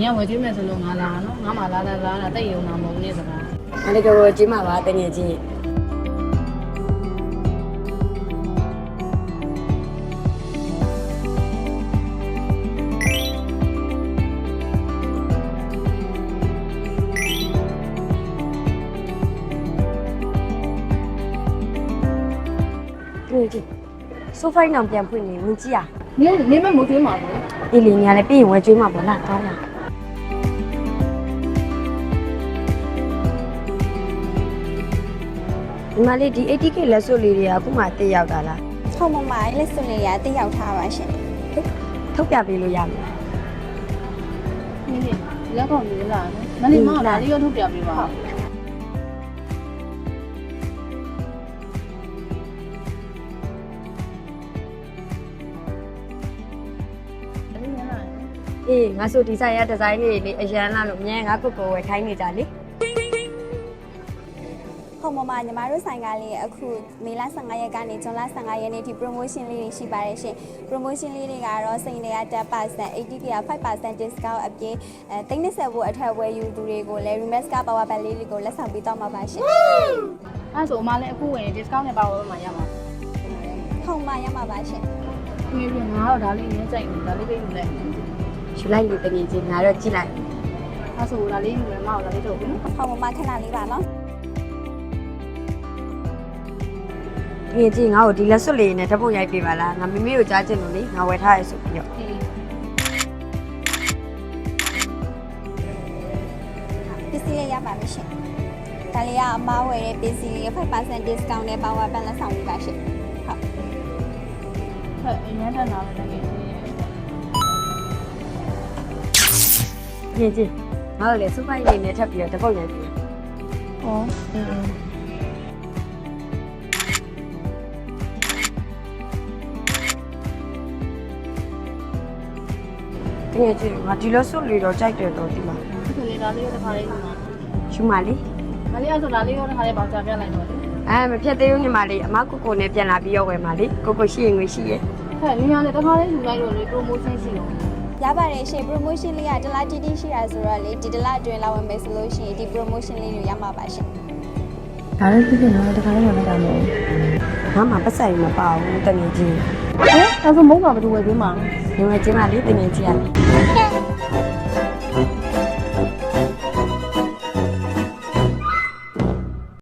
နင်ကဝယ်ကျွေးမယ်ဆိုလို့ငါလာနော်ငါမှလာလာလာလာတိတ်ရုံနာမဟုတ်နဲ့စကား။အားလည်းကြောကျင်းမှာပါတကယ်ချင်း။တွေ့ကြည့်။ဆိုဖိုင်နောင်ပြန်ဖွင့်နေဝင်ကြည့်ရနင်နင်မမကျွေးမှာဘူး။အေးလီညာလည်းပြီးရင်ဝယ်ကျွေးမှာပေါ့လား။ကောင်းလား။ ဒီမလေးဒီ 80k လက်စွပ်လေးတွေကအခုမှတက်ရောက်တာလားဟုတ်မမလက်စွပ်လေးရတိရောက်ထားပါရှင်။ထုတ်ပြပေးလို့ရမလားနင်လက်ကောင်လေးလာနော်မလေးမလာလေးရောထုတ်ပြပေးပါ။အေးငါဆိုဒီဆိုင်ရဒီဇိုင်းလေးလေးအရန်လာလို့မြဲငါကိုကိုဝယ်ခိုင်းနေကြလေ ဟုတ်မမညီမတို့ဆိုင်ကားလေးအခုမေလ15ရက်ကနေဇွန်လ15ရက်နေ့ထိ promotion လေးတွေရှိပါတယ်ရှင် promotion လေးတွေကတော့စိန်တွေက10% 80k က5% discount အပြင်အဲ30ဘို့အထက်ဝယ်ယူသူတွေကိုလည်း remax က power bank လေးတွေကိုလက်ဆောင်ပေးတော့မှာပါရှင်အဲ့ဆိုအမလည်းအခုဝင် discount နဲ့ပါဝယ်မှာရပါဟုတ်မရမှာပါရှင်ဘူးဒီငါတော့ဒါလေးရင်းကြိုက်တယ်ဒါလေးပေးယူလိုက်။ယူလိုက်လေတကယ်ချင်းငါတော့ကြည့်လိုက်အဲ့ဆိုဒါလေးယူမယ်မအောင်ဒါလေးထုတ်ပြီနော်ဟုတ်မမခဏလေးပါနော်။ တကယ်ချင်းငါ့ကိုဒီလက်စွပ်လေးနဲ့ဓာတ်ပုံရိုက်ပေးပါလား။ငါမမေကိုကြားချင်လို့လေငါဝယ်ထားရဆိုပြီးတော့အေးပစ္စည်းလေးရပါမယ်ရှင်ဒါလေးကအမားဝယ်တဲ့ပစ္စည်းလေး5% discount နဲ့ power bank လက်ဆောင်ပေးပါရှင်ဟုတ်ဟဲ့အရင်ထက်လာတယ်တကယ်ကြီး။တကယ်ချင်းငါတို့လေစူဖိုင်လေးနဲ့ထပ်ပြီးတော့ဓာတ်ပုံရိုက်ပေးဟောအင်း။ တကယ်ချင်းငါဒီလက်စွပ်လေးတော့ကြိုက်တယ်တော့ဒီမှာဒီကလေးဒါလေးရောတစ်ခါလေးယူမှာ။ယူမလေးမလေးအဲ့ဆိုဒါလေးရောတစ်ခါလေးပေါင်ချပြလိုက်တော့။အဲမဖြတ်သေးဘူးညီမလေးအမကိုကိုနဲ့ပြန်လာပြီးတော့ဝယ်ပါလေ။ကိုကိုရှိရင်ငွေရှိရဲ့ဟဲ့နင်ကလည်းတစ်ခါလေးယူလိုက်တော့လေ promotion ရှိတော့ရပါတယ်ရှင် promotion လေးကတစ်လားတီးတီးရှိတာဆိုတော့လေဒီတစ်လားအတွင်းလာဝင်မယ်ဆိုလို့ရှိရင်ဒီ promotion လေးတွေရမှာပါရှင်ဒါလည်းဖြစ်ဖြစ်တော့တစ်ခါလေးဝင်လိုက်တာမဟုတ်။ငါမှပတ်ဆိုင်မပါဘူးတကယ်ချင်းဘူးဟဲ့အဲ့ဆိုမဟုတ်ပါဘူးဝယ်ပေးမှာ။ ညီမချင်းမလေးတကယ်ချင်းရ